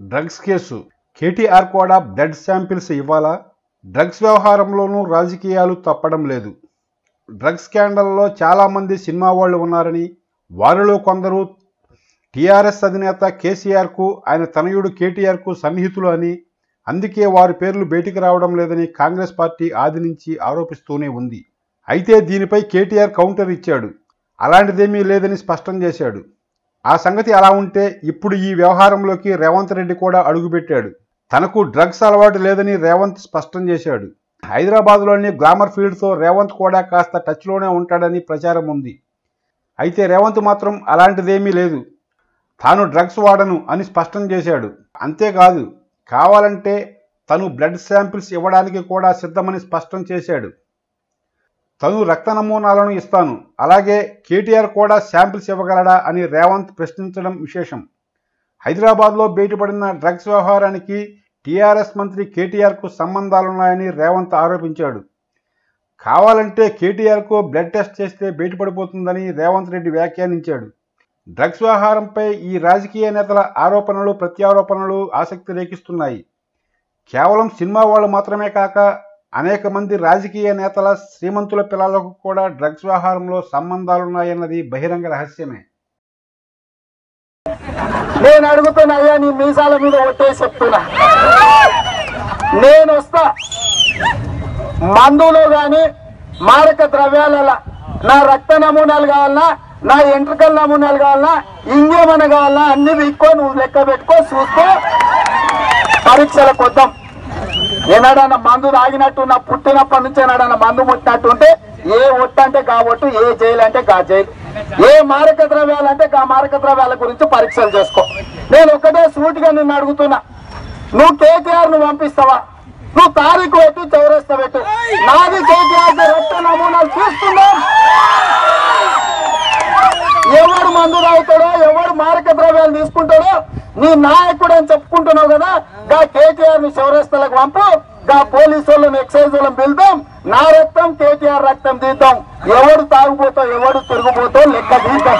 Drugs case. KTR కూడా blood samples ఇవ్వాలా? Drugs వ్యవహారంలోనూ రాజకీయాలు తప్పడం లేదు. డ్రగ్స్ స్కాండల్లో చాలామంది సినిమా వాళ్ళు ఉన్నారని వారిలో కొందరు టీఆర్ఎస్ అధినేత కేసీఆర్కు ఆయన తనయుడు కేటీఆర్కు సన్నిహితులు అని అందుకే వారి పేర్లు బయటికి రావడం లేదని కాంగ్రెస్ పార్టీ ఆది నుంచి ఆరోపిస్తూనే ఉంది. అయితే దీనిపై కేటీఆర్ కౌంటర్ ఇచ్చాడు. అలాంటిదేమీ లేదని స్పష్టం చేశాడు. ఆ సంగతి అలా ఉంటే ఇప్పుడు ఈ వ్యవహారంలోకి రేవంత్ రెడ్డి కూడా అడుగుపెట్టాడు. తనకు డ్రగ్స్ అలవాటు లేదని రేవంత్ స్పష్టం చేశాడు. హైదరాబాద్లోని గ్లామర్ ఫీల్డ్తో రేవంత్ కూడా కాస్త టచ్లోనే ఉంటాడని ప్రచారం ఉంది. అయితే రేవంత్ మాత్రం అలాంటిదేమీ లేదు. తాను డ్రగ్స్ వాడను అని స్పష్టం చేశాడు. అంతేకాదు కావాలంటే తను బ్లడ్ శాంపిల్స్ ఇవ్వడానికి కూడా సిద్ధమని స్పష్టం చేశాడు. తను రక్త నమూనాలను ఇస్తాను. అలాగే కేటీఆర్ కూడా శాంపిల్స్ ఇవ్వగలడా అని రేవంత్ ప్రశ్నించడం విశేషం. హైదరాబాద్లో బయటపడిన డ్రగ్స్ వ్యవహారానికి టీఆర్ఎస్ మంత్రి కేటీఆర్కు సంబంధాలున్నాయని రేవంత్ ఆరోపించాడు. కావాలంటే కేటీఆర్కు బ్లడ్ టెస్ట్ చేస్తే బయటపడిపోతుందని రేవంత్ రెడ్డి వ్యాఖ్యానించాడు. డ్రగ్స్ వ్యవహారంపై ఈ రాజకీయ నేతల ఆరోపణలు ప్రత్యారోపణలు ఆసక్తి రేకిస్తున్నాయి. కేవలం సినిమా వాళ్ళు మాత్రమే కాక అనేక మంది రాజకీయ నేతల శ్రీమంతుల పిల్లలకు కూడా డ్రగ్స్ వ్యవహారంలో సంబంధాలున్నాయన్నది బహిరంగ రహస్యమే. నేను అడుగుతున్నా అయ్యా నీ మీసాల మీద ఒట్టే చెప్తున్నా. నేను వస్తా. మందులో గాని మారక ద్రవ్యాల నా రక్త నమూనాలు కావాలన్నా నా ఎంట్రకల్ నమూనాలు కావాలన్నా ఇంకేమన్నా కావాలన్నా అన్ని విక్కో నువ్వు లెక్క పెట్టుకో చూసుకో పరీక్షలకు వద్దాం. ఏనాడన్నా మందు తాగినట్టు నా పుట్టినప్పటి నుంచి ఏనాడన్నా మందు ముట్టినట్టు ఉంటే ఏ ఒట్టు అంటే గా ఒట్టు ఏ జైలు అంటే గా జైలు. ఏ మారక ద్రవ్యాలు అంటే గా మారక ద్రవ్యాల గురించి పరీక్షలు చేసుకో. నేను ఒకటే సూటిగా నిన్ను అడుగుతున్నా. నువ్వు కేటీఆర్ను పంపిస్తావా? నువ్వు తారీఖు పెట్టు చౌరస్తా పెట్టు. నాది కేటీఆర్ రక్త నమూనాలు తీసుకుందాం ఎవడు మందు తాగుతాడో ఎవడు మారక ద్రవ్యాలు తీసుకుంటాడో నీ నాయకుడు అని చెప్పుకుంటున్నావు కదా గా కేటీఆర్ని చౌరస్తలకు పంపు గా పోలీసు వాళ్ళని ఎక్సైజ్ వాళ్ళని పిలుద్దాం నా రక్తం కేటీఆర్ రక్తం తీద్దాం. ఎవడు తాగుపోతావు ఎవడు తిరుగుపోతావు లెక్క తీద్దాం.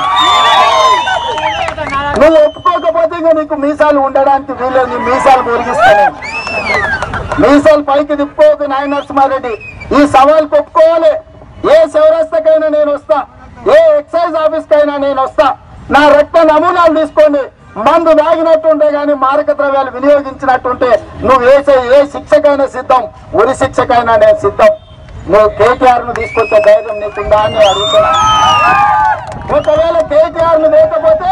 నువ్వు ఒప్పుకోకపోతే ఇంకా నీకు మీసాలు ఉండడానికి వీలు మీసాలు మురిగిస్తాను మీసాలు పైకి తిప్పుకోవద్దు నాయన నరసింహారెడ్డి. ఈ సవాల్ ఒప్పుకోవాలి. ఏ శివరాస్తకైనా నేను వస్తా. ఏ ఎక్సైజ్ ఆఫీస్ కైనా నేను వస్తా. నా రక్త నమూనాలు తీసుకోండి. మందు తాగినట్టుంటే గాని మారక ద్రవ్యాలు వినియోగించినట్టుంటే నువ్వు వేసే ఏ శిక్షకైనా సిద్ధం ఉరి శిక్షకైనా నేను సిద్ధం. నువ్వు కేటీఆర్ను తీసుకొచ్చే ధైర్యం నీకుందా అని అడుగుతున్నా. ఒకవేళ కేటీఆర్ను లేకపోతే